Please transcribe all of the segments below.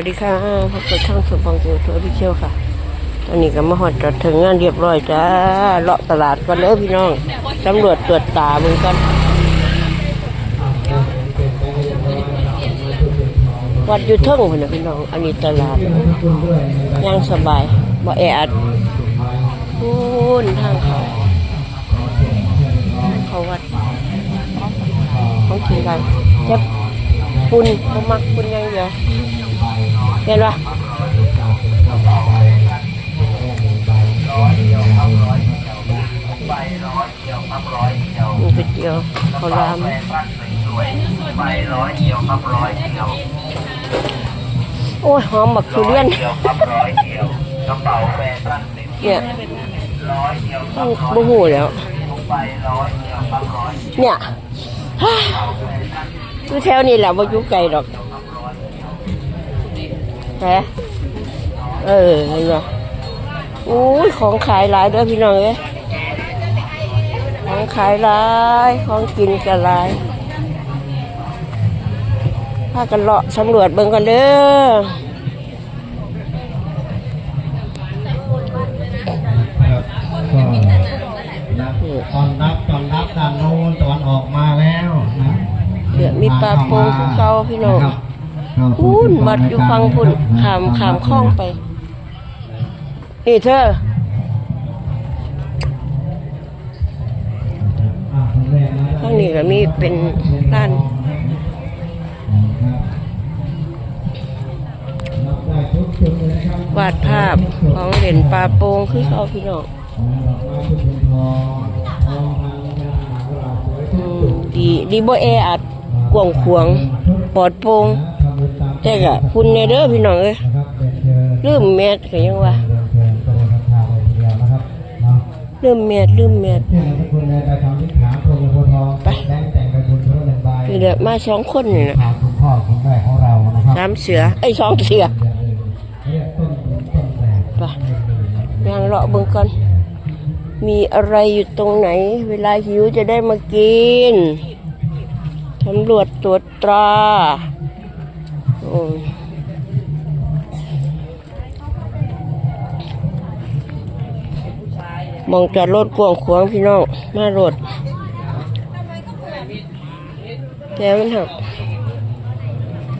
วัสดีค่ะพบกับช่างสมพงษ์จิวทัวร์พิเชียวค่ะ ตอนนี้ก็มาหอดจอดถึงงานเรียบร้อยจ้า เลาะตลาดก่อนเด้อพี่น้องตำรวจตรวจตาเหมือนกัน วัดอยู่เทิงคนนะพี่น้อง อันนี้ตลาดย่างสบายบ่แออัดพูนทางเขา เขาวัดของขี่กันจ็บปุ่นเขามักปุ่นยังเดียว เห็นปะมีก๋วยเตี๋ยวข้าวรามโอ้ยหอมบักทุเรียนเนี่ยต้องบูหูแล้วเนี่ยอยู่แถวนี้แหละว่ายู่ไกลดอก แต่เออเห็นไหมอุ้ยของขายหลายเด้อพี่น้องเอ้ยของขายหลาย ของกินก็หลายพากันเลาะสำรวจเบิ่งกันเด้อครับก็นับตอนรับตอนรับด้านโน้นตอนออกมาแล้วนะเดี๋ยวมีปลาโป่งภูเขาพี่น้องครับเข้าสู่ พุ่นวัดอยู่ฟังพุ่นขามขามคลองไป นี่เธออ่าคุณแม่นะข้างนี้ก็มีเป็นร้านรับได้ทุกจุดเลยนะครับวาดภาพของเหรียญปลาโป่งคือเขาพี่น้องดอกไม้ทุกคนทองทองพันธนากุหลาบสวยอืมดีดีบ่แออัดกวางขวางปลอดโปร่งทำบุญตาม แต่ก็คุณในเด้อพี่น้องเอ้ยนะครับเป็นเชิญลืมแมสก็ยังว่าเรียนเชิญตัวทักทายเลยทีเดียวนะครับเนาะลืมแมสลืมแมสที่นามสกุลในกระทำที่ขาโพธิ์โพธิ์ทองไปแดงแต่งกระบุญเท่าหนึ่งใบคือเดี๋ยวมาสองคนนี่นะทางคุณพ่อคุณแม่ของเรานะครับสามเสือไอ้ยสองเสือเรียกต้นบุญต้นแบบไปย่างเลาะเบิ่งก่อนมีอะไรอยู่ตรงไหน เวลาหิวจะได้มากินตำรวจตรวจตราโอ้ย มองจอดรถกวางขวางพี่น้องมารถแต่มันหัก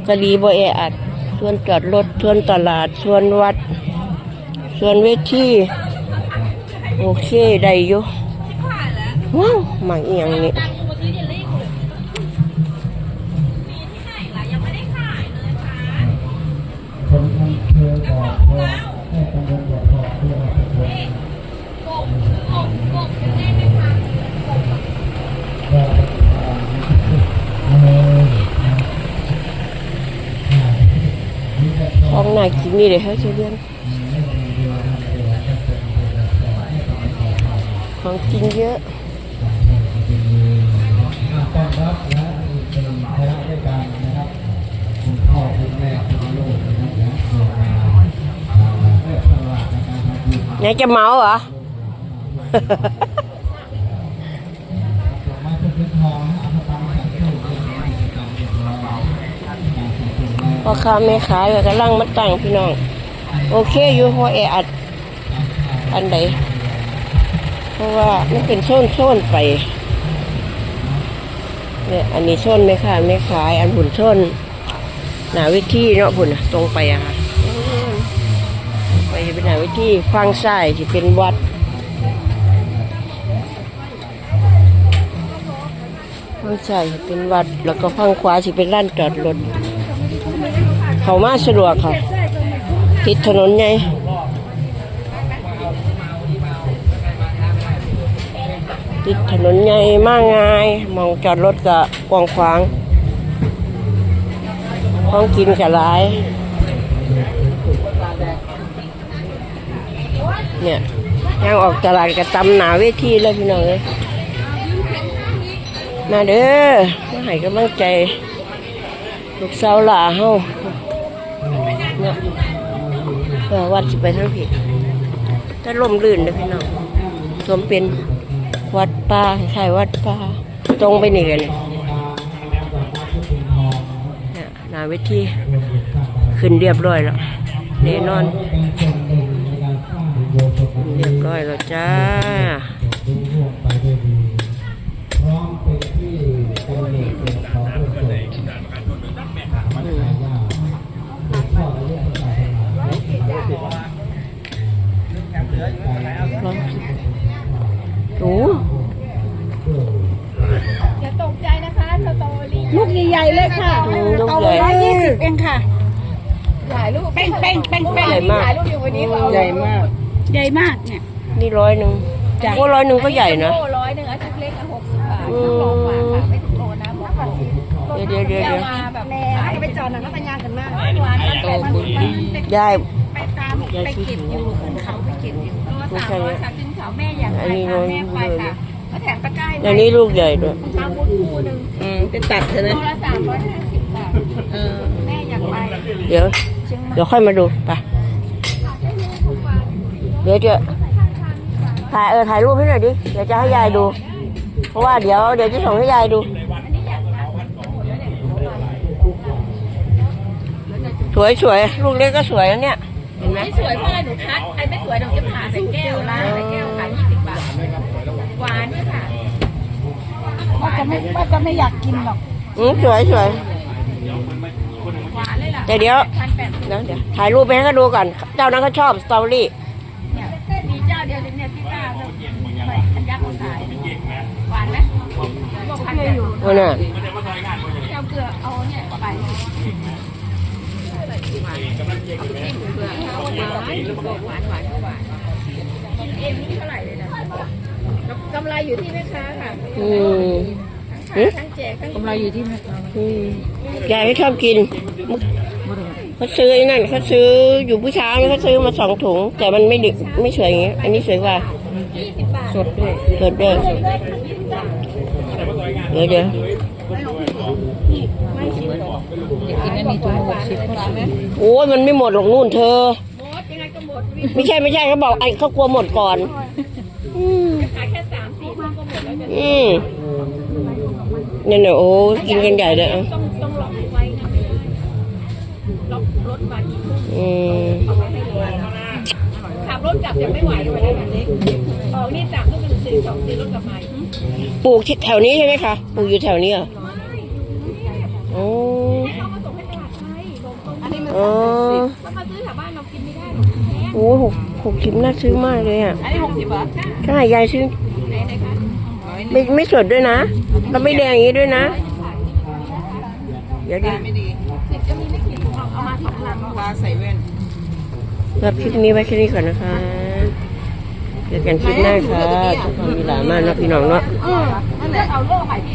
กะดีบ่แออัดส่วนจอดรถส่วนตลาดส่วนวัด ส่วนเวทีโอเคได้อยู่ว้าวมาเอียงนี่ อบ่องห้องเพื่อมาเป็นคนก็เอาเลยนะของหนากินนี่เลยเฮ้ยเชเลียนของกินเยอะต้อนรับและเป็นคณะด้วยกันนะครับคุณพ่อคุณแม่คุณลูกนะครับ ไหนจะเมาเหรอดอกไม้ทุกพื้นทองนะเอาตามสังเกตเป็นกิจกรรมเรียบร้อยการสังเกตแล้วพ่อค้าแม่ขายก็กำลังมาตั้งพี่น้อง โอเคอยู่เพราะแออัด อันใดเพราะว่ามันเป็นโซนโซนๆไปเนี่ยอันนี้โซนแม่ค้าแม่ขาย อันบุญโซนหนาวิธีเนาะบุญน่ะตรงไปอะค่ะ ไปเป็นหนาวิธีฟังซ้ายที่เป็นวัดฟังซ้ายสิเป็นวัด แล้วก็ฟังขวาสิเป็นร้านจอดรถเขามาสะดวกค่ะติดถนนไงติดถนนไงมากง่ายมองจอดรถก็กว้างขวางของกินก็หลาย เนี่ยย่างออกตลาดก็ตำหนาเวทีเลยพี่น้องเลยมาเด้อมาให้กำลังใจ ลูกสาวหล่าเฮาเนี่ยเออวัดสิไปทางผิดถ้าลมลื่นเด้อพี่น้องสมเป็นวัดป่าคล้ายๆวัดป่าตรงไปนี่เลยเนี่ยเนี่ยหนาเวทีขึ้นเรียบร้อยแล้วแน่นอน เรียบร้อยแล้วจ้ารุ่งร่วงไปด้วยดีพร้อมเป็นที่เป็นเหตุเป็นของผู้คนถามว่าใครว่าเป็นพ่อและเรื่องศาสนาโอ้อย่าตกใจนะคะสตอรี่ลูกใหญ่ๆเลยค่ะอืมลูกเอาใหญ่ร้อยยี่สิบเองค่ะถ่ายรูปเป้งเป้งเป้งเป้งใหญ่มากถ่ายรูปอยู่วันนี้เราใหญ่มาก ใหญ่มากเนี่ยนี่ร้อยหนึ่งจ้ะโอ้ร้อยหนึ่งก็ใหญ่นะ โลร้อยหนึ่งอันเล็กๆอะหกสิบบาทต้องลองฝากค่ะไม่ถึงโลนะบอกก่อนสิเดี๋ยวเดี๋ยวเดี๋ยวเดี๋เดี๋ยวยวมาแบบแม่ไปจอดหนังก็ไปงานกันมากหวานมันแต่มันมันยายไปตามไปเก็บอยู่ขึ้นเขาไปเก็บอยู่โลสามร้อยสามสิบสามแม่อยากไปค่ะแม่ไปค่ะก็แถมตะกร้าอันนี้ลูกใหญ่ด้วยทางบุญคู่หนึ่งอืมเป็นตัดใช่ไหมโลละสามร้อยห้าสิบบาทเออแม่อยากไปเดี๋ยวเดี๋ยวค่อยมาดูไป เดี๋ยวจะ ถ่ายเออถ่ายรูปให้หน่อยดิ เดี๋ยวจะให้ยายดู เพราะว่าเดี๋ยวเดี๋ยวจะส่งให้ยายดู สวยสวยลูกเล็กก็สวยนะเนี่ย เห็นไหมไม่สวยเพราะอะไรหนูคัดไอ้ไม่สวยหนูจะผ่าใส่แก้วล้างใส่แก้วขายยี่สิบบาทหวานด้วยค่ะว่าจะไม่ว่าจะไม่อยากกินหรอกอืมสวยสวยหวานเลยล่ะแต่เดี๋ยวพันแปด เดี๋ยวเดี๋ยวถ่ายรูปไปให้เขาดูก่อน เจ้านั้นเขาชอบสตอรี่ เนี่ยมีเจ้าเดียวเลยเนี่ยพี่ป้าเนี่ยไม่อันยักษ์เขาขายหวานไหมบอก พันแปดนั่นน่ะเจ้าเกลือเอาเนี่ยไปจิ้มเกลือเอาหวานหวานหวานหวานกินเองนี่เท่าไหร่เลยนะกำไรอยู่ที่แม่ค้าค่ะอืมทั้งขายทั้งแจกทั้งกำไรอยู่ที่แม่ค้าอืมยายไม่ชอบกินเขาซื้อไอ้นั่นเขาซื้ออยู่ผู้เช้านี่เขาซื้อมาสองถุง แต่มันไม่ดึกไม่สวยอย่างเงี้ยอันนี้สวยกว่ายี่สิบบาทสดด้วยเกิดด้วย เดี๋ยวเดี๋ยวอยากกินอันนี้ตัวหกสิบโอ้ยมันไม่หมดหรอกนู่นเธอหมดยังไงก็หมดไม่ใช่ไม่ใช่เขาบอกไอ้เขากลัวหมดก่อนอืมขายแค่สามสี่มันก็หมดแล้วจะอืมเนี่ยเนี่ยโอ้กินกันใหญ่เลยอะต้องต้องล็อกไว้นะไม่ได้ล็อกรถมากี่ทุ่มอืมเอาไว้ให้เลยขับรถกลับจะไม่ไหววันนั้นเล็กออกนี่จากต้องเป็นสี่สองสี่รถกลับมาอีก ปลูกที่แถวนี้ใช่ไหมคะปลูกอยู่แถวนี้เหรอโอ้เขามาส่งให้ตลาดไทยบอกตรงอันนี้มันอ๋อถ้ามาซื้อแถวบ้านเรากินไม่ได้หรอกแพงโอ้หกหกสิบน่าซื้อมากเลยอะอันนี้หกสิบบาทถ้ายายซื้อไหนไหนคะไม่ไม่สดด้วยนะแล้วไม่แดงอย่างนี้ด้วยนะเดี๋ยวดิไม่ดีสิบจะมีไม่กี่ถุงหรอกเอามาสองลังปลาใส่แว่นรับคลิปนี้ไว้แค่นี้ก่อนนะคะ เจอกันคลิปหน้าค่ะทุกคนมีหลายมากเนาะพี่น้องเนาะ เออนั่นแหละเอาโล่ไปพี่